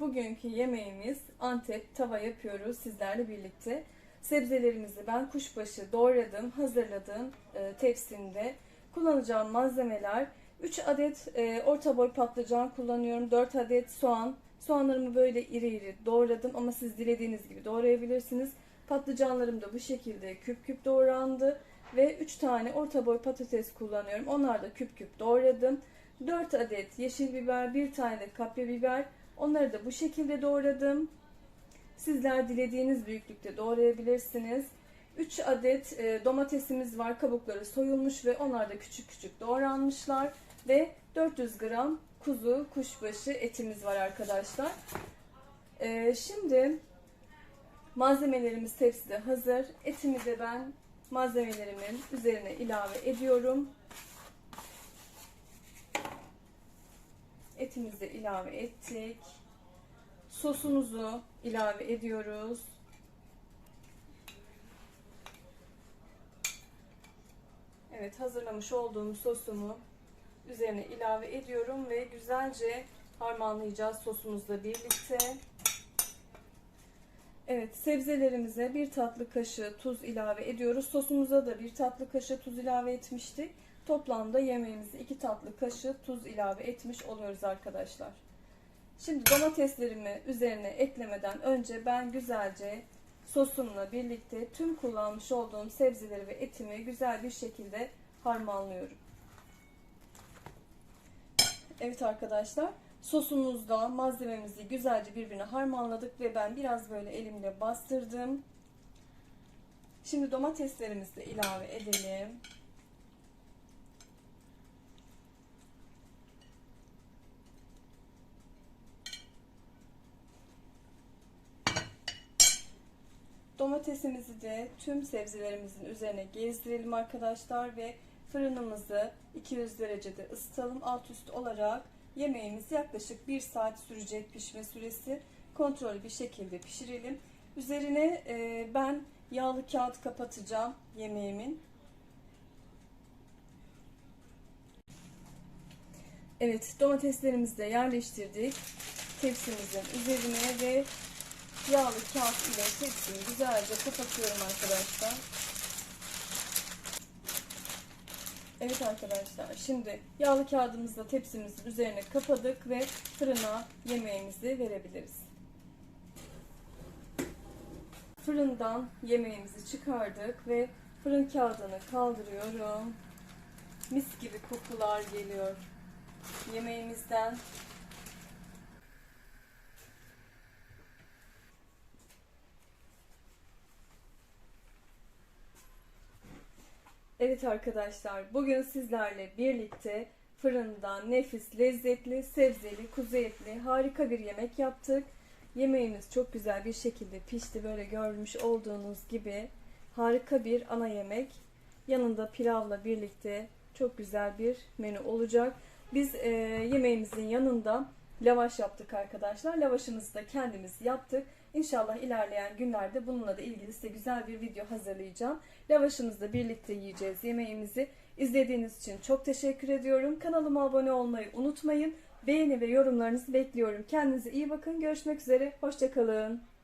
bugünkü yemeğimiz Antep tava yapıyoruz sizlerle birlikte. Sebzelerimizi ben kuşbaşı doğradım, hazırladım e, tepsimde. Kullanacağım malzemeler 3 adet e, orta boy patlıcan kullanıyorum, 4 adet soğan. Soğanlarımı böyle iri iri doğradım ama siz dilediğiniz gibi doğrayabilirsiniz. Patlıcanlarım da bu şekilde küp küp doğrandı ve 3 tane orta boy patates kullanıyorum. Onlar da küp küp doğradım. 4 adet yeşil biber, 1 tane de kapya biber. Onları da bu şekilde doğradım. Sizler dilediğiniz büyüklükte doğrayabilirsiniz. 3 adet e, domatesimiz var. Kabukları soyulmuş ve onlar da küçük küçük doğranmışlar. Ve 400 gram kuzu kuşbaşı etimiz var arkadaşlar. E, şimdi malzemelerimiz tepside hazır. Etimi de ben malzemelerimin üzerine ilave ediyorum. Etimizi ilave ettik. Sosumuzu ilave ediyoruz. Evet hazırlamış olduğum sosumu üzerine ilave ediyorum ve güzelce harmanlayacağız sosumuzla birlikte. Evet sebzelerimize bir tatlı kaşığı tuz ilave ediyoruz. Sosumuza da bir tatlı kaşığı tuz ilave etmiştik. Toplamda yemeğimize iki tatlı kaşığı tuz ilave etmiş oluyoruz arkadaşlar. Şimdi domateslerimi üzerine eklemeden önce ben güzelce sosumla birlikte tüm kullanmış olduğum sebzeleri ve etimi güzel bir şekilde harmanlıyorum. Evet arkadaşlar sosumuzda malzememizi güzelce birbirine harmanladık ve ben biraz böyle elimle bastırdım. Şimdi domateslerimizi ilave edelim. Domatesimizi de tüm sebzelerimizin üzerine gezdirelim arkadaşlar ve fırınımızı 200 derecede ısıtalım. Alt üst olarak yemeğimiz yaklaşık 1 saat sürecek pişme süresi. Kontrollü bir şekilde pişirelim. Üzerine e, ben yağlı kağıt kapatacağım yemeğimin. Evet domateslerimizi de yerleştirdik tepsimizin üzerine ve yağlı kağıt ile tepsimi güzelce kapatıyorum arkadaşlar. Evet arkadaşlar şimdi yağlı kağıdımızla tepsimizin üzerine kapadık ve fırına yemeğimizi verebiliriz. Fırından yemeğimizi çıkardık ve fırın kağıdını kaldırıyorum. Mis gibi kokular geliyor yemeğimizden. Evet arkadaşlar bugün sizlerle birlikte fırından nefis lezzetli sebzeli kuzu etli harika bir yemek yaptık. Yemeğimiz çok güzel bir şekilde pişti böyle görmüş olduğunuz gibi harika bir ana yemek. Yanında pilavla birlikte çok güzel bir menü olacak. Biz e, yemeğimizin yanında lavaş yaptık arkadaşlar. Lavaşımızı da kendimiz yaptık. İnşallah ilerleyen günlerde bununla da ilgili size güzel bir video hazırlayacağım. Lavaşımızla birlikte yiyeceğiz yemeğimizi. İzlediğiniz için çok teşekkür ediyorum. Kanalıma abone olmayı unutmayın. Beğeni ve yorumlarınızı bekliyorum. Kendinize iyi bakın. Görüşmek üzere. Hoşçakalın.